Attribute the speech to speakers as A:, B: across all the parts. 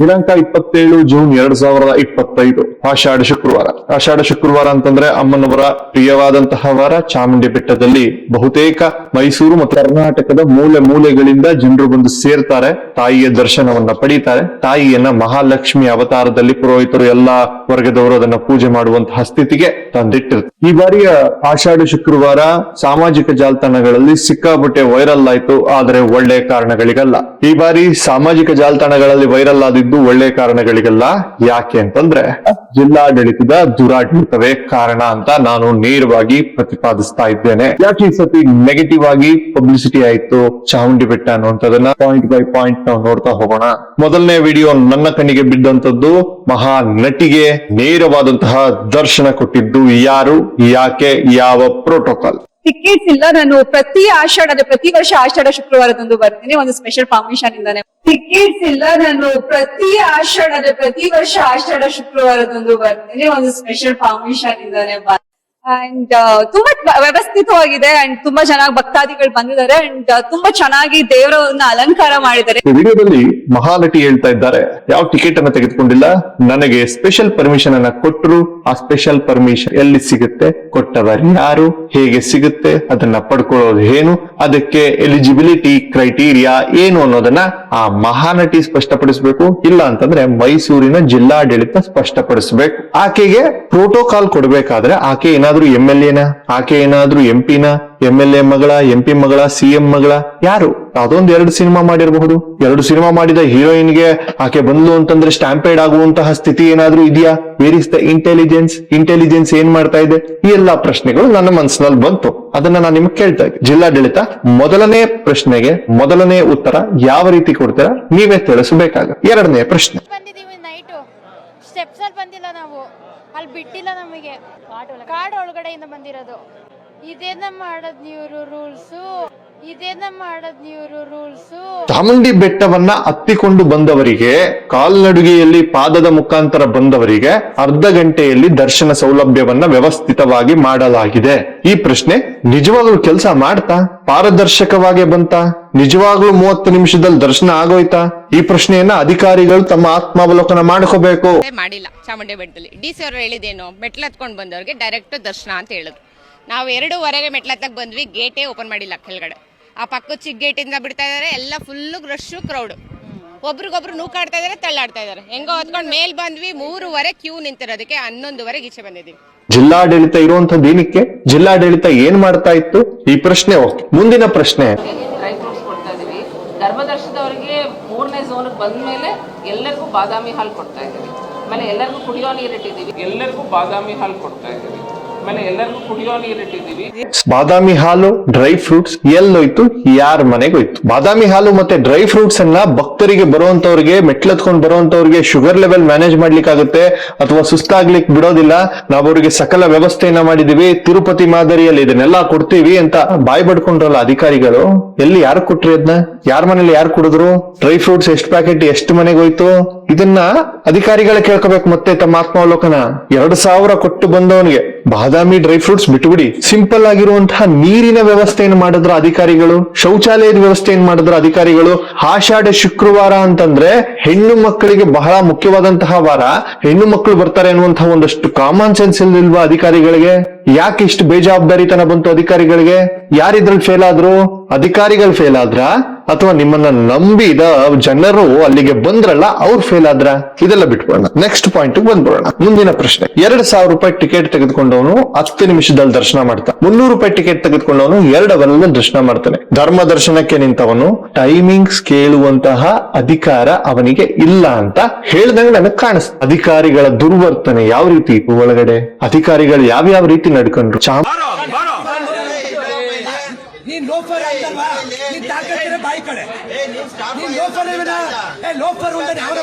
A: ದಿನಾಂಕ ಇಪ್ಪತ್ತೇಳು ಜೂನ್ ಎರಡ್ ಸಾವಿರದ ಇಪ್ಪತ್ತೈದು. ಆಷಾಢ ಶುಕ್ರವಾರ. ಆಷಾಢ ಶುಕ್ರವಾರ ಅಂತಂದ್ರೆ ಅಮ್ಮನವರ ಪ್ರಿಯವಾದಂತಹ ವಾರ. ಚಾಮುಂಡಿ ಬೆಟ್ಟದಲ್ಲಿ ಬಹುತೇಕ ಮೈಸೂರು ಮತ್ತು ಕರ್ನಾಟಕದ ಮೂಲೆ ಮೂಲೆಗಳಿಂದ ಜನರು ಬಂದು ಸೇರ್ತಾರೆ. ತಾಯಿಯ ದರ್ಶನವನ್ನ ಪಡೀತಾರೆ. ತಾಯಿಯನ್ನ ಮಹಾಲಕ್ಷ್ಮಿ ಅವತಾರದಲ್ಲಿ ಪುರೋಹಿತರು ಎಲ್ಲಾ ವರ್ಗದವರು ಅದನ್ನ ಪೂಜೆ ಮಾಡುವಂತಹ ಸ್ಥಿತಿಗೆ ತಂದಿಟ್ಟಿರ್ತಾರೆ. ಈ ಬಾರಿಯ ಆಷಾಢ ಶುಕ್ರವಾರ ಸಾಮಾಜಿಕ ಜಾಲತಾಣಗಳಲ್ಲಿ ಸಿಕ್ಕಾಪಟ್ಟೆ ವೈರಲ್ ಆಯ್ತು. ಆದರೆ ಒಳ್ಳೆ ಕಾರಣಗಳಿಗಲ್ಲ. ಈ ಬಾರಿ ಸಾಮಾಜಿಕ ಜಾಲತಾಣಗಳಲ್ಲಿ ವೈರಲ್ ಆದಿದ್ದು ಒಳ್ಳೆ ಕಾರಣಗಳಿಗಲ್ಲ. ಯಾಕೆ ಅಂತಂದ್ರೆ ಜಿಲ್ಲಾಡಳಿತದ ದುರಾಡಳಿತವೇ ಕಾರಣ ಅಂತ ನಾನು ನೇರವಾಗಿ ಪ್ರತಿಪಾದಿಸ್ತಾ ಇದ್ದೇನೆ. ಯಾಕೆ ಈ ಸತಿ ನೆಗೆಟಿವ್ ಆಗಿ ಪಬ್ಲಿಸಿಟಿ ಆಯ್ತು? ಚಾಮುಂಡಿ ಬೆಟ್ಟ ಅನ್ನುವಂಥದ್ದನ್ನ ಪಾಯಿಂಟ್ ಬೈ ಪಾಯಿಂಟ್ ನಾವು ನೋಡ್ತಾ ಹೋಗೋಣ. ಮೊದಲನೇ ವಿಡಿಯೋ ನನ್ನ ಕಣ್ಣಿಗೆ ಬಿದ್ದಂತದ್ದು ಮಹಾ ನಟಿಗೆ ನೇರವಾದಂತಹ ದರ್ಶನ ಕೊಟ್ಟಿದ್ದು ಯಾರು? ಯಾಕೆ? ಯಾವ ಪ್ರೋಟೋಕಾಲ್
B: ಟಿಕೆಟ್ಸ್ ಇಲ್ಲ. ನಾನು ಪ್ರತಿ ಆಷಾಢ ಪ್ರತಿ ವರ್ಷ ಆಷಾಢ ಶುಕ್ರವಾರದಂದು ಬರ್ತೀನಿ. ಒಂದು ಸ್ಪೆಷಲ್ ಪರ್ಮಿಷನ್ ಇಂದಾನೆ. ಟಿಕೆಟ್ಸ್ ಇಲ್ಲ ನಾನು ಪ್ರತಿ ಆಷಾಢದ ಪ್ರತಿ ವರ್ಷ ಆಷಾಢ ಶುಕ್ರವಾರದಂದು ಬರ್ತೀನಿ. ಒಂದು ಸ್ಪೆಷಲ್ ಪರ್ಮಿಷನ್ ಇಂದಾನೆ ಅಂಡ್ ತುಂಬಾ ವ್ಯವಸ್ಥಿತವಾಗಿದೆ ಅಂಡ್ ತುಂಬಾ ಚೆನ್ನಾಗಿ ಭಕ್ತಾದಿಗಳು ಬಂದಿದ್ದಾರೆ ಅಂಡ್ ತುಂಬಾ ಚೆನ್ನಾಗಿ ದೇವರನ್ನ ಅಲಂಕಾರ ಮಾಡಿದ್ದಾರೆ.
A: ವಿಡಿಯೋದಲ್ಲಿ ಮಹಾನಟಿ ಹೇಳ್ತಾ ಇದ್ದಾರೆ. ಯಾವ ಟಿಕೆಟ್ ಅನ್ನ ತೆಗೆದುಕೊಂಡಿಲ್ಲ? ನನಗೆ ಸ್ಪೆಷಲ್ ಪರ್ಮಿಷನ್ ಅನ್ನ ಕೊಟ್ಟರು ಆ ಸ್ಪೆಷಲ್ ಪರ್ಮಿಷನ್ ಎಲ್ಲಿ ಸಿಗುತ್ತೆ? ಕೊಟ್ಟವರು ಯಾರು? ಹೇಗೆ ಸಿಗುತ್ತೆ? ಅದನ್ನ ಪಡ್ಕೊಳ್ಳೋದು ಏನು? ಅದಕ್ಕೆ ಎಲಿಜಿಬಿಲಿಟಿ ಕ್ರೈಟೀರಿಯಾ ಏನು ಅನ್ನೋದನ್ನ ಆ ಮಹಾನಟಿ ಸ್ಪಷ್ಟಪಡಿಸಬೇಕು. ಇಲ್ಲ ಅಂತಂದ್ರೆ ಮೈಸೂರಿನ ಜಿಲ್ಲಾಡಳಿತ ಸ್ಪಷ್ಟಪಡಿಸಬೇಕು. ಆಕೆಗೆ ಪ್ರೋಟೋಕಾಲ್ ಕೊಡಬೇಕಾದ್ರೆ ಆಕೆ ಏನಾದ್ರೂ ಎಂ ಎಲ್ ಎನ ಆಕೆ ಏನಾದ್ರೂ ಎಂ ಪಿನ ಎಂ ಎಲ್ ಎ ಮಗಳ ಎಂ ಪಿ ಮಗಳ ಸಿ ಎಂ ಮಗಳ, ಯಾರು? ಅದೊಂದು ಎರಡು ಸಿನಿಮಾ ಮಾಡಿರಬಹುದು. ಎರಡು ಸಿನಿಮಾ ಮಾಡಿದ ಹೀರೋಯಿನ್ಗೆ ಆಕೆ ಬಂದ್ಲು ಅಂತಂದ್ರೆ ಸ್ಟ್ಯಾಂಪೇಡ್ ಆಗುವಂತಹ ಸ್ಥಿತಿ ಏನಾದ್ರೂ ಇದೆಯಾ? Where is the intelligence intelligence ಏನ್ ಮಾಡ್ತಾ ಇದೆ? ಈ ಎಲ್ಲಾ ಪ್ರಶ್ನೆಗಳು ನನ್ನ ಮನಸ್ಸಿನಲ್ಲಿ ಬಂತು. ಅದನ್ನ ನಾನು ನಿಮ್ಗೆ ಕೇಳ್ತಾ ಇದ್ದೆ ಜಿಲ್ಲಾಡಳಿತ, ಮೊದಲನೇ ಪ್ರಶ್ನೆಗೆ ಮೊದಲನೇ ಉತ್ತರ ಯಾವ ರೀತಿ ಕೊಡ್ತೀರಾ? ನೀವೇ ತಿಳಿಸಬೇಕಾಗ ಎರಡನೇ ಪ್ರಶ್ನೆ.
C: ಬಂದಿಲ್ಲ ನಾವು. ಅಲ್ಲಿ ಬಿಟ್ಟಿಲ್ಲ ನಮಗೆ. ಕಾಡು ಒಳಗಡೆಯಿಂದ ಬಂದಿರೋದು. ಇದೇನ ಮಾಡೋದು ನೀವು ರೂಲ್ಸು ಇದೇನ ಮಾಡೋದ್ ನೀವು ರೂಲ್ಸು?
A: ಚಾಮುಂಡಿ ಬೆಟ್ಟವನ್ನ ಹತ್ತಿಕೊಂಡು ಬಂದವರಿಗೆ ಕಾಲ್ನಡುಗೆಯಲ್ಲಿ ಪಾದದ ಮುಖಾಂತರ ಬಂದವರಿಗೆ ಅರ್ಧ ಗಂಟೆಯಲ್ಲಿ ದರ್ಶನ ಸೌಲಭ್ಯವನ್ನ ವ್ಯವಸ್ಥಿತವಾಗಿ ಮಾಡಲಾಗಿದೆ. ಈ ಪ್ರಶ್ನೆ ನಿಜವಾಗ್ಲೂ ಕೆಲಸ ಮಾಡ್ತಾ ಪಾರದರ್ಶಕವಾಗಿ ಬಂತ ನಿಜವಾಗ್ಲೂ ಮೂವತ್ತು ನಿಮಿಷದಲ್ಲಿ ದರ್ಶನ ಆಗೋಯ್ತಾ? ಈ ಪ್ರಶ್ನೆಯನ್ನ ಅಧಿಕಾರಿಗಳು ತಮ್ಮ ಆತ್ಮಾವಲೋಕನ ಮಾಡ್ಕೋಬೇಕು.
D: ಮಾಡಿಲ್ಲ. ಚಾಮುಂಡಿ ಬೆಟ್ಟದಲ್ಲಿ. ಡಿ ಸಿ ಅವರು ಹೇಳಿದೇನು? ಮೆಟ್ಲು ಹತ್ಕೊಂಡು ಬಂದವರಿಗೆ ಡೈರೆಕ್ಟ್ ದರ್ಶನ ಅಂತ ಹೇಳಿದ್ರು. ನಾವು ಎರಡೂವರೆಗೆ ಮೆಟ್ಲು ಹತ್ತಕ್ಕೆ ಬಂದ್ವಿ ಗೇಟೇ ಓಪನ್ ಮಾಡಿಲ್ಲ ಕೆಳಗಡೆ. ಆ ಪಕ್ಕದ ಚಿಕ್ಕ ಗೇಟಿಂದ ಬಿಡ್ತಾ ಇದಾರೆ ಎಲ್ಲ ಫುಲ್ ರಶ್ ಕ್ರೌಡ್ ಒಬ್ರಿಗೊಬ್ರು ನೂಕಾಡ್ತಾ ಇದಾರೆ ತಳ್ಳಾಡ್ತಾ ಇದಾರೆ. ಹೆಂಗೋ ಹೊತ್ಕೊಂಡು ಮೇಲ್ ಬಂದ್ವಿ ಮೂರುವರೆ ಕ್ಯೂ ನಿಂತಿರೋದಕ್ಕೆ ಹನ್ನೊಂದುವರೆಗೆ ಈಚೆ ಬಂದಿದ್ದೀವಿ.
A: ಜಿಲ್ಲಾಡಳಿತ ಇರುವಂತದ್ದು ಏನಕ್ಕೆ ಜಿಲ್ಲಾಡಳಿತ ಏನ್ ಮಾಡ್ತಾ ಇತ್ತು? ಈ ಪ್ರಶ್ನೆ ಮುಂದಿನ ಪ್ರಶ್ನೆ.
E: ಧರ್ಮದರ್ಶನದವರಿಗೆ ಮೂರನೇ ಝೋನ್ ಬಂದ್ಮೇಲೆ ಎಲ್ಲರಿಗೂ ಬಾದಾಮಿ ಹಾಲು ಕೊಡ್ತಾ ಇದ್ದೀವಿ. ಆಮೇಲೆ ಎಲ್ಲರಿಗೂ ಕುಡಿಯೋ ನೀರು ಇಟ್ಟಿದ್ದೀವಿ. ಎಲ್ಲರಿಗೂ ಬಾದಾಮಿ ಹಾಲು ಕೊಡ್ತಾ ಇದೀವಿ
A: ಬಾದಾಮಿ ಹಾಲು ಡ್ರೈ ಫ್ರೂಟ್ಸ್ ಎಲ್ಲೋಯ್ತು, ಯಾರ ಮನೆಗೆ ಹೋಯ್ತು ಬಾದಾಮಿ ಹಾಲು ಮತ್ತೆ ಡ್ರೈ ಫ್ರೂಟ್ಸ್ ಅನ್ನ ಭಕ್ತರಿಗೆ ಬರುವಂತವ್ರಿಗೆ, ಮೆಟ್ಲತ್ಕೊಂಡ್ ಬರುವಂತವ್ರಿಗೆ ಶುಗರ್ ಲೆವೆಲ್ ಮ್ಯಾನೇಜ್ ಮಾಡ್ಲಿಕ್ಕಾಗುತ್ತೆ ಅಥವಾ ಸುಸ್ತಾಗ್ಲಿಕ್ಕೆ ಬಿಡೋದಿಲ್ಲ. ನಾವು ಅವರಿಗೆ ಸಕಲ ವ್ಯವಸ್ಥೆಯನ್ನ ಮಾಡಿದೀವಿ. ತಿರುಪತಿ ಮಾದರಿಯಲ್ಲಿ ಇದನ್ನೆಲ್ಲ ಕೊಡ್ತೀವಿ ಅಂತ ಬಾಯ್ ಬಡ್ಕೊಂಡ್ರಲ್ಲ ಅಧಿಕಾರಿಗಳು. ಎಲ್ಲಿ ಯಾರು ಕೊಟ್ರಿ ಅದನ್ನ ಯಾರ ಮನೇಲಿ ಯಾರು ಕುಡಿದ್ರು? ಡ್ರೈ ಫ್ರೂಟ್ಸ್ ಎಷ್ಟು ಪ್ಯಾಕೆಟ್ ಎಷ್ಟು ಮನೆಗೆ ಹೋಯ್ತು? ಇದನ್ನ ಅಧಿಕಾರಿಗಳ ಕೇಳ್ಕೋಬೇಕು ಮತ್ತೆ ತಮ್ಮ ಆತ್ಮಾವಲೋಕನ. ಎರಡು ಸಾವಿರ ಕೊಟ್ಟು ಬಂದವನಿಗೆ. ಬಾದಾಮಿ ಡ್ರೈ ಫ್ರೂಟ್ಸ್ ಬಿಟ್ಟುಬಿಡಿ. ಸಿಂಪಲ್ ಆಗಿರುವಂತಹ ನೀರಿನ ವ್ಯವಸ್ಥೆಯನ್ನು ಮಾಡಿದ್ರ ಅಧಿಕಾರಿಗಳು, ಶೌಚಾಲಯದ ವ್ಯವಸ್ಥೆಯನ್ನು ಮಾಡಿದ್ರ ಅಧಿಕಾರಿಗಳು, ಆಷಾಢ ಶುಕ್ರವಾರ ಅಂತಂದ್ರೆ ಹೆಣ್ಣು ಮಕ್ಕಳಿಗೆ ಬಹಳ ಮುಖ್ಯವಾದಂತಹ ವಾರ. ಹೆಣ್ಣು ಮಕ್ಕಳು ಬರ್ತಾರೆ ಅನ್ನುವಂತಹ ಒಂದಷ್ಟು ಕಾಮನ್ ಸೆನ್ಸ್ ಇಲ್ವಾ ಅಧಿಕಾರಿಗಳಿಗೆ? ಯಾಕೆ ಇಷ್ಟು ಬೇಜವಾಬ್ದಾರಿತನ ಬಂತು ಅಧಿಕಾರಿಗಳಿಗೆ? ಯಾರಿದ್ರಲ್ಲಿ ಫೇಲ್ ಆದ್ರು? ಅಧಿಕಾರಿಗಳು ಫೇಲ್ ಆದ್ರ? ಅಥವಾ ನಿಮ್ಮನ್ನ ನಂಬಿದ ಜನರು ಅಲ್ಲಿಗೆ ಬಂದ್ರಲ್ಲ, ಅವ್ರು ಫೇಲ್ ಆದ್ರ? ಇದೆಲ್ಲ ಬಿಟ್ಬಿಡೋಣ. Next point ಬಂದ್ಬಿಡೋಣ. ಮುಂದಿನ ಪ್ರಶ್ನೆ. ಎರಡ್ ಸಾವಿರ ರೂಪಾಯಿ ಟಿಕೆಟ್ ತೆಗೆದುಕೊಂಡವನು ಹತ್ತು ನಿಮಿಷದಲ್ಲಿ ದರ್ಶನ ಮಾಡ್ತಾನೆ ಮುನ್ನೂರು ರೂಪಾಯಿ ಟಿಕೆಟ್ ತೆಗೆದುಕೊಂಡವನು ಎರಡು ಅವರಲ್ಲಿ ದರ್ಶನ ಮಾಡ್ತಾನೆ. ಧರ್ಮ ದರ್ಶನಕ್ಕೆ ನಿಂತವನು ಟೈಮಿಂಗ್ಸ್ ಕೇಳುವಂತಹ ಅಧಿಕಾರ ಅವನಿಗೆ ಇಲ್ಲ ಅಂತ ಹೇಳ್ದಂಗೆ ನನಗೆ ಕಾಣಿಸ್ತು. ಅಧಿಕಾರಿಗಳ ದುರ್ವರ್ತನೆ ಯಾವ ರೀತಿ? ಒಳಗಡೆ ಅಧಿಕಾರಿಗಳು ಯಾವ್ಯಾವ ರೀತಿ ನಡ್ಕೊಂಡ್ರು? ಚಾಮ
F: ನೀನ್ ಲೋಫರ್ ಅಂತಲ್ವಾ ನೀನ್ ತಾಕತ್ತಿರ ಬಾಯಿ ಕಡೆ. ನೀನ್ ಲೋಫರ್ ಏ ಲೋಫರ್ ಒಂದ ಅವರ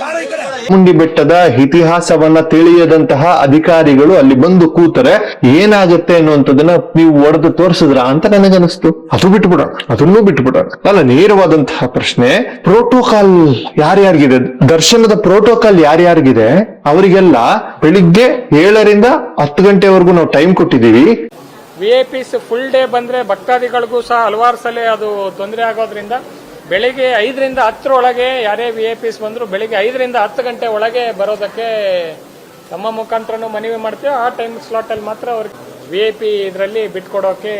F: ಬಾರ ಈ ಕಡೆ.
A: ಚಾಮುಂಡಿ ಬೆಟ್ಟದ ಇತಿಹಾಸವನ್ನ ತಿಳಿಯದಂತಹ ಅಧಿಕಾರಿಗಳು ಅಲ್ಲಿ ಬಂದು ಕೂತರೆ ಏನಾಗುತ್ತೆ ಅನ್ನುವಂಥದ್ದನ್ನ ನೀವು ಒಡೆದು ತೋರಿಸಿದ್ರ ಅಂತ ನನಗನಿಸ್ತು ಅದು ಬಿಟ್ಬಿಡೋಣ ಅದನ್ನೂ ಬಿಟ್ಬಿಡೋಣ. ಅಲ್ಲ ನೇರವಾದಂತಹ ಪ್ರಶ್ನೆ ಪ್ರೋಟೋಕಾಲ್ ಯಾರ್ಯಾರಿಗಿದೆ? ದರ್ಶನದ ಪ್ರೋಟೋಕಾಲ್ ಯಾರ್ಯಾರಿಗಿದೆ? ಅವರಿಗೆಲ್ಲ ಬೆಳಿಗ್ಗೆ ಏಳರಿಂದ ಹತ್ತು ಗಂಟೆವರೆಗೂ ನಾವು ಟೈಮ್ ಕೊಟ್ಟಿದ್ದೀವಿ.
G: ವಿ ಫುಲ್ ಡೇ ಬಂದ್ರೆ ಭಕ್ತಾದಿಗಳಿಗೂ ಸಹ ಹಲವಾರು ಸಲ ಅದು ತೊಂದರೆ ಆಗೋದ್ರಿಂದ ಬೆಳಿಗ್ಗೆ ಐದರಿಂದ ಹತ್ತರೊಳಗೆ ಯಾರೇ ವಿ ಐ ಪಿಸ್ ಬಂದ್ರು ಬೆಳಿಗ್ಗೆ ಐದರಿಂದ ಹತ್ತು ಗಂಟೆ ಒಳಗೆ ಬರೋದಕ್ಕೆ ನಮ್ಮ ಮುಖಾಂತರನು ಮನವಿ ಮಾಡ್ತೀವಿ. ಆ ಟೈಮ್ ಸ್ಲಾಟ್ ಅಲ್ಲಿ ಮಾತ್ರ ಅವ್ರಿಗೆ ವಿ ಐ ಪಿ ಇದರಲ್ಲಿ ಬಿಟ್ಕೊಡೋಕೆ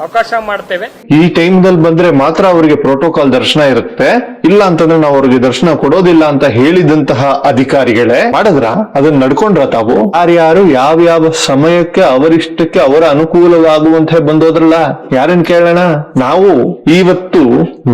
G: ಅವಕಾಶ ಮಾಡ್ತೇವೆ.
A: ಈ ಟೈಮ್ ದಲ್ಲಿ ಬಂದ್ರೆ ಮಾತ್ರ ಅವರಿಗೆ ಪ್ರೋಟೋಕಾಲ್ ದರ್ಶನ ಇರುತ್ತೆ. ಇಲ್ಲ ಅಂತಂದ್ರೆ ನಾವು ಅವ್ರಿಗೆ ದರ್ಶನ ಕೊಡೋದಿಲ್ಲ ಅಂತ ಹೇಳಿದಂತಹ ಅಧಿಕಾರಿಗಳೇ, ಮಾಡಿದ್ರ? ಅದನ್ನ ನಡ್ಕೊಂಡ್ರ ತಾವು? ಯಾರ್ಯಾರು ಯಾವ್ಯಾವ ಸಮಯಕ್ಕೆ, ಅವರಿಷ್ಟಕ್ಕೆ, ಅವರ ಅನುಕೂಲವಾಗುವಂತೆ ಬಂದೋದ್ರಲ್ಲ? ಯಾರನ್ ಕೇಳೋಣ? ನಾವು. ಇವತ್ತು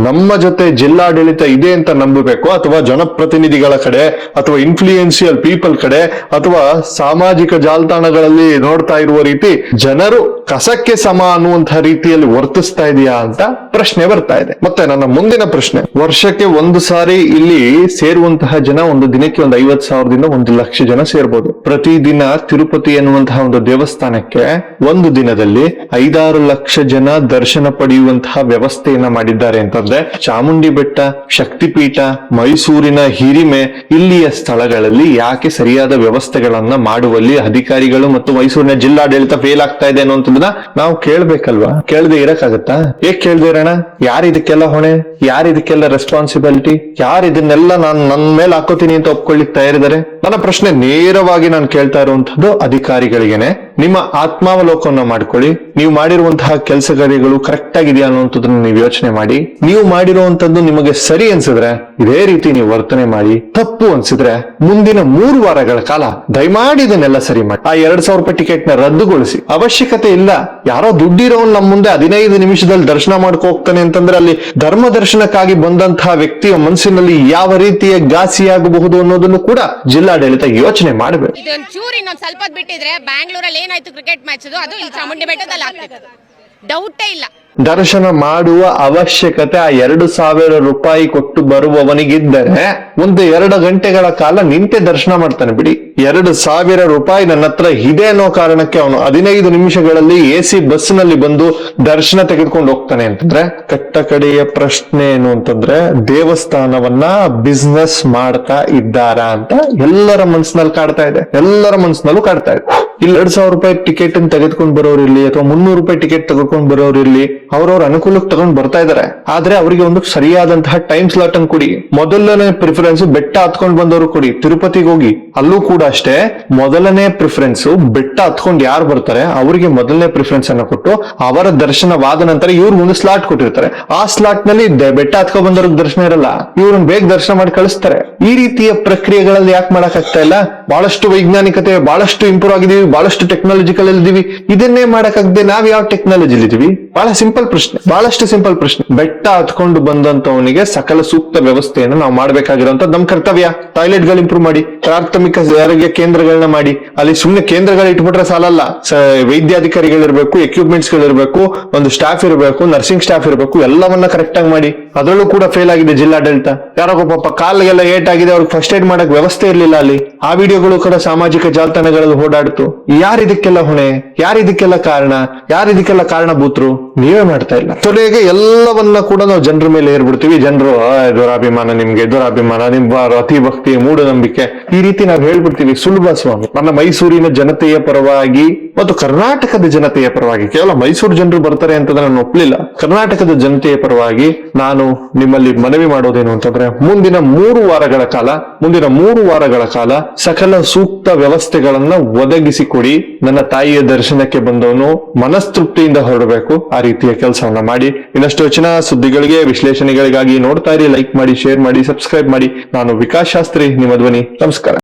A: ನಮ್ಮ ಜೊತೆ ಜಿಲ್ಲಾಡಳಿತ ಇದೆ ಅಂತ ನಂಬಬೇಕು, ಅಥವಾ ಜನಪ್ರತಿನಿಧಿಗಳ ಕಡೆ, ಅಥವಾ ಇನ್ಫ್ಲೂಯೆನ್ಸಿಯಲ್ ಪೀಪಲ್ ಕಡೆ, ಅಥವಾ ಸಾಮಾಜಿಕ ಜಾಲತಾಣಗಳಲ್ಲಿ ನೋಡ್ತಾ ಇರುವ ರೀತಿ ಜನರು ಕಸಕ್ಕೆ ಸಮ ಅನ್ನುವಂತಹ ರೀತಿಯಲ್ಲಿ ವರ್ತಿಸ್ತಾ ಇದೆಯಾ ಅಂತ ಪ್ರಶ್ನೆ ಬರ್ತಾ ಇದೆ. ಮತ್ತೆ ನನ್ನ ಮುಂದಿನ ಪ್ರಶ್ನೆ. ವರ್ಷಕ್ಕೆ ಒಂದು ಸಾರಿ ಇಲ್ಲಿ ಸೇರುವಂತಹ ಜನ ಒಂದು ದಿನಕ್ಕೆ ಒಂದು ಐವತ್ ಸಾವಿರದಿಂದ ಒಂದು ಲಕ್ಷ ಜನ ಸೇರ್ಬೋದು. ಪ್ರತಿದಿನ ತಿರುಪತಿ ಎನ್ನುವಂತಹ ಒಂದು ದೇವಸ್ಥಾನಕ್ಕೆ ಒಂದು ದಿನದಲ್ಲಿ ಐದಾರು ಲಕ್ಷ ಜನ ದರ್ಶನ ಪಡೆಯುವಂತಹ ವ್ಯವಸ್ಥೆಯನ್ನ ಮಾಡಿದ್ದಾರೆ ಅಂತಂದ್ರೆ ಚಾಮುಂಡಿ ಬೆಟ್ಟ, ಶಕ್ತಿಪೀಠ, ಮೈಸೂರಿನ ಹಿರಿಮೆ ಇಲ್ಲಿಯ ಸ್ಥಳಗಳಲ್ಲಿ ಯಾಕೆ ಸರಿಯಾದ ವ್ಯವಸ್ಥೆಗಳನ್ನ ಮಾಡುವಲ್ಲಿ ಅಧಿಕಾರಿಗಳು ಮತ್ತು ಮೈಸೂರಿನ ಜಿಲ್ಲಾಡಳಿತ ಫೇಲ್ ಆಗ್ತಾ ಇದೆ ಅನ್ನುವಂಥದ್ದನ್ನ ನಾವು ಕೇಳ್ಬೇಕಲ್ವಾ? ಕೇಳದೆ ಇರಕ್ಕಾಗತ್ತಾ? ಏಕ್ ಕೇಳ್ದೆ ಇರೋಣ? ಯಾರು ಇದಕ್ಕೆಲ್ಲ ಹೊಣೆ? ಯಾರು ಇದಕ್ಕೆಲ್ಲ ರೆಸ್ಪಾನ್ಸಿಬಿಲಿಟಿ ಯಾರು ಇದನ್ನೆಲ್ಲ ನಾನು ನನ್ನ ಮೇಲೆ ಹಾಕೋತೀನಿ ಅಂತ ಒಪ್ಕೊಳ್ಳಿಕ್ ತಯಾರಿದ್ದಾರೆ? ನನ್ನ ಪ್ರಶ್ನೆ ನೇರವಾಗಿ ನಾನು ಕೇಳ್ತಾ ಇರುವಂತದ್ದು ಅಧಿಕಾರಿಗಳಿಗೆನೆ. ನಿಮ್ಮ ಆತ್ಮಾವಲೋಕನ ಮಾಡ್ಕೊಳ್ಳಿ. ನೀವು ಮಾಡಿರುವಂತಹ ಕೆಲಸ ಕಾರ್ಯಗಳು ಕರೆಕ್ಟ್ ಆಗಿದೆಯಾ ಅನ್ನುವಂಥದ್ದನ್ನ ನೀವು ಯೋಚನೆ ಮಾಡಿ. ನೀವು ಮಾಡಿರುವಂತದ್ದು ನಿಮಗೆ ಸರಿ ಅನ್ಸಿದ್ರೆ, ಇದೇ ರೀತಿ ನೀವು ವರ್ತನೆ ಮಾಡಿ. ತಪ್ಪು ಅನ್ಸಿದ್ರೆ, ಮುಂದಿನ ಮೂರು ವಾರಗಳ ಕಾಲ ದಯಮಾಡಿ ಇದನ್ನೆಲ್ಲ ಸರಿ ಮಾಡಿ. ಆ ಎರಡ್ ಸಾವಿರ ರೂಪಾಯಿ ಟಿಕೆಟ್ನ ರದ್ದುಗೊಳಿಸಿ. ಅವಶ್ಯಕತೆ ಇಲ್ಲ. ಯಾರೋ ದುಡ್ಡಿರೋನ್ ಮುಂದೆ ಹದಿನೈದು ನಿಮಿಷದಲ್ಲಿ ದರ್ಶನ ಮಾಡ್ಕೊ ಹೋಗ್ತಾನೆ ಅಂತಂದ್ರೆ ಅಲ್ಲಿ ಧರ್ಮ ದರ್ಶನಕ್ಕಾಗಿ ಬಂದಂತಹ ವ್ಯಕ್ತಿಯ ಮನಸ್ಸಿನಲ್ಲಿ ಯಾವ ರೀತಿಯ ಘಾಸಿಯಾಗಬಹುದು ಅನ್ನೋದನ್ನು ಕೂಡ ಜಿಲ್ಲಾಡಳಿತ ಯೋಚನೆ ಮಾಡಬೇಕು.
D: ಚೂರಿ ಸ್ವಲ್ಪ ಬಿಟ್ಟಿದ್ರೆ ಬ್ಯಾಂಗ್ಳೂರಲ್ಲಿ ಏನಾಯ್ತು ಕ್ರಿಕೆಟ್ ಮ್ಯಾಚ್ ಅದು? ಇಲ್ಲಿ ಚಾಮುಂಡಿ ಬೆಟ್ಟದಲ್ಲಿ ಡೌಟೇ ಇಲ್ಲ.
A: ದರ್ಶನ ಮಾಡುವ ಅವಶ್ಯಕತೆ ಆ ಎರಡು ಸಾವಿರ ರೂಪಾಯಿ ಕೊಟ್ಟು ಬರುವವನಿಗಿದ್ದರೆ ಒಂದು ಎರಡು ಗಂಟೆಗಳ ಕಾಲ ನಿಂತೆ ದರ್ಶನ ಮಾಡ್ತಾನೆ ಬಿಡಿ. ಎರಡು ಸಾವಿರ ರೂಪಾಯಿ ನನ್ನ ಹತ್ರ ಇದೆ ಅನ್ನೋ ಕಾರಣಕ್ಕೆ ಅವನು ಹದಿನೈದು ನಿಮಿಷಗಳಲ್ಲಿ ಎ ಸಿ ಬಸ್ನಲ್ಲಿ ಬಂದು ದರ್ಶನ ತೆಗೆದುಕೊಂಡು ಹೋಗ್ತಾನೆ ಅಂತಂದ್ರೆ, ಕಟ್ಟ ಕಡೆಯ ಪ್ರಶ್ನೆ ಏನು ಅಂತಂದ್ರೆ, ದೇವಸ್ಥಾನವನ್ನ ಬಿಸ್ನೆಸ್ ಮಾಡ್ತಾ ಇದ್ದಾರಾ ಅಂತ ಎಲ್ಲರ ಮನಸ್ಸಿನಲ್ಲಿ ಕಾಡ್ತಾ ಇದೆ. ಎಲ್ಲರ ಮನಸ್ಸಿನಲ್ಲೂ ಕಾಡ್ತಾ ಇದೆ. ಇಲ್ಲಿ ಎರಡ್ ಸಾವಿರ ರೂಪಾಯಿ ಟಿಕೆಟ್ ತೆಗೆದುಕೊಂಡು ಬರೋರು ಇರ್ಲಿ ಅಥವಾ ಮುನ್ನೂರು ರೂಪಾಯಿ ಟಿಕೆಟ್ ತಗೊಂಡ್ ಬರೋರು ಇರ್ಲಿ, ಅವ್ರವ್ರ ಅನುಕೂಲಕ್ಕೆ ತಗೊಂಡ್ ಬರ್ತಾ ಇದಾರೆ. ಆದ್ರೆ ಅವರಿಗೆ ಒಂದು ಸರಿಯಾದಂತಹ ಟೈಮ್ ಸ್ಲಾಟ್ ಅನ್ನು ಕೊಡಿ. ಮೊದಲನೇ ಪ್ರಿಫರೆನ್ಸ್ ಬೆಟ್ಟ ಹತ್ಕೊಂಡ್ ಬಂದವರು ಕೊಡಿ. ತಿರುಪತಿಗೆ ಹೋಗಿ, ಅಲ್ಲೂ ಕೂಡ ಅಷ್ಟೇ, ಮೊದಲನೇ ಪ್ರಿಫರೆನ್ಸ್ ಬೆಟ್ಟ ಹತ್ಕೊಂಡ್ ಯಾರು ಬರ್ತಾರೆ, ಅವರಿಗೆ ಮೊದಲನೇ ಪ್ರಿಫರೆನ್ಸ್ ಅನ್ನ ಕೊಟ್ಟು ಅವರ ದರ್ಶನವಾದ ನಂತರ ಇವ್ರ ಒಂದು ಸ್ಲಾಟ್ ಕೊಟ್ಟಿರ್ತಾರೆ. ಆ ಸ್ಲಾಟ್ನಲ್ಲಿ ಬೆಟ್ಟ ಹತ್ಕೊಂಡ್ ಬಂದವ್ರಿಗೆ ದರ್ಶನ ಇರಲ್ಲ. ಇವ್ರನ್ನ ಬೇಗ ದರ್ಶನ ಮಾಡಿ ಕಳಿಸ್ತಾರೆ. ಈ ರೀತಿಯ ಪ್ರಕ್ರಿಯೆಗಳಲ್ಲಿ ಯಾಕೆ ಮಾಡಕ್ ಆಗ್ತಾ ಇಲ್ಲ? ಬಹಳಷ್ಟು ವೈಜ್ಞಾನಿಕತೆ, ಬಹಳಷ್ಟು ಇಂಪ್ರೂವ್ ಆಗಿದೀವಿ ಬಹಳಷ್ಟು ಟೆಕ್ನಾಲಜಿಕಲ್ ಇದ್ದೀವಿ ಇದನ್ನೇ ಮಾಡಕ್ಕಾಗದೆ ನಾವ್ ಯಾವ ಟೆಕ್ನಾಲಜಿ ಇದೀವಿ? ಬಹಳ ಸಿಂಪಲ್ ಪ್ರಶ್ನೆ. ಬಹಳಷ್ಟು ಸಿಂಪಲ್ ಪ್ರಶ್ನೆ. ಬೆಟ್ಟ ಹತ್ಕೊಂಡು ಬಂದಂತವನಿಗೆ ಸಕಲ ಸೂಕ್ತ ವ್ಯವಸ್ಥೆಯನ್ನು ನಾವು ಮಾಡಬೇಕಾಗಿರುವಂತ ನಮ್ ಕರ್ತವ್ಯ. ಟಾಯ್ಲೆಟ್ಗಳು ಇಂಪ್ರೂವ್ ಮಾಡಿ, ಪ್ರಾಥಮಿಕ ಆರೋಗ್ಯ ಕೇಂದ್ರಗಳನ್ನ ಮಾಡಿ. ಅಲ್ಲಿ ಸುಮ್ನೆ ಕೇಂದ್ರಗಳು ಇಟ್ಬಿಟ್ರೆ ಸಾಲಲ್ಲ. ವೈದ್ಯಾಧಿಕಾರಿಗಳಿರ್ಬೇಕು ಎಕ್ವಿಪ್ಮೆಂಟ್ಸ್ ಗಳಿರ್ಬೇಕು ಒಂದು ಸ್ಟಾಫ್ ಇರಬೇಕು ನರ್ಸಿಂಗ್ ಸ್ಟಾಫ್ ಇರಬೇಕು, ಎಲ್ಲವನ್ನ ಕರೆಕ್ಟ್ ಆಗಿ ಮಾಡಿ. ಅದರಲ್ಲೂ ಕೂಡ ಫೇಲ್ ಆಗಿದೆ ಜಿಲ್ಲಾಡಳಿತ ಯಾರೋ ಪಾಪ ಕಾಲ್ಗೆಲ್ಲ ಏಟ್ ಆಗಿದೆ ಅವ್ರಿಗೆ ಫಸ್ಟ್ ಏಡ್ ಮಾಡಕ್ ವ್ಯವಸ್ಥೆ ಇರ್ಲಿಲ್ಲ ಅಲ್ಲಿ. ಆ ವಿಡಿಯೋಗಳು ಕೂಡ ಸಾಮಾಜಿಕ ಜಾಲತಾಣಗಳಲ್ಲಿ ಓಡಾಡ್ತು. ಯಾರು ಇದಕ್ಕೆಲ್ಲ ಹೊಣೆ? ಯಾರು ಇದಕ್ಕೆಲ್ಲ ಕಾರಣ? ಯಾರು ಇದಕ್ಕೆಲ್ಲ ಕಾರಣಭೂತರು? ನೀವೇ ಮಾಡ್ತಾ ಇಲ್ಲ. ತೊಲೆಗೆ ಎಲ್ಲವನ್ನ ಕೂಡ ನಾವು ಜನರ ಮೇಲೆ ಏರ್ಬಿಡ್ತೀವಿ. ಜನರು ದುರಾಭಿಮಾನ ನಿಮ್ಗೆ, ದುರಾಭಿಮಾನ, ನಿಮ್ ಬ- ಅತಿ ಭಕ್ತಿ, ಮೂಢನಂಬಿಕೆ. ಈ ರೀತಿ ನಾವು ಹೇಳ್ಬಿಡ್ತೀವಿ ಸುಲಭ ಸ್ವಾಮಿ. ನನ್ನ ಮೈಸೂರಿನ ಜನತೆಯ ಪರವಾಗಿ ಮತ್ತು ಕರ್ನಾಟಕದ ಜನತೆಯ ಪರವಾಗಿ, ಕೇವಲ ಮೈಸೂರು ಜನರು ಬರ್ತಾರೆ ಅಂತ ನಾನು ಒಪ್ಲಿಲ್ಲ. ಕರ್ನಾಟಕದ ಜನತೆಯ ಪರವಾಗಿ ನಾನು ನಿಮ್ಮಲ್ಲಿ ಮನವಿ ಮಾಡೋದೇನು ಅಂತಂದ್ರೆ, ಮುಂದಿನ ಮೂರು ವಾರಗಳ ಕಾಲ, ಮುಂದಿನ ಮೂರು ವಾರಗಳ ಕಾಲ ಸಕಲ ಸೂಕ್ತ ವ್ಯವಸ್ಥೆಗಳನ್ನ ಒದಗಿಸಿಕೊಡಿ ನನ್ನ ತಾಯಿಯ ದರ್ಶನಕ್ಕೆ ಬಂದವನು ಮನಸ್ತೃಪ್ತಿಯಿಂದ ಹೊರಡಬೇಕು. ಆ ರೀತಿಯ ಕೆಲಸವನ್ನ ಮಾಡಿ. ಇನ್ನಷ್ಟು ಹೆಚ್ಚಿನ ಸುದ್ದಿಗಳಿಗೆ, ವಿಶ್ಲೇಷಣೆಗಳಿಗಾಗಿ ನೋಡ್ತಾ ಇರಿ ಲೈಕ್ ಮಾಡಿ ಶೇರ್ ಮಾಡಿ ಸಬ್ಸ್ಕ್ರೈಬ್ ಮಾಡಿ. ನಾನು ವಿಕಾಸ್ ಶಾಸ್ತ್ರಿ, ನಿಮ್ಮ ಧ್ವನಿ. ನಮಸ್ಕಾರ.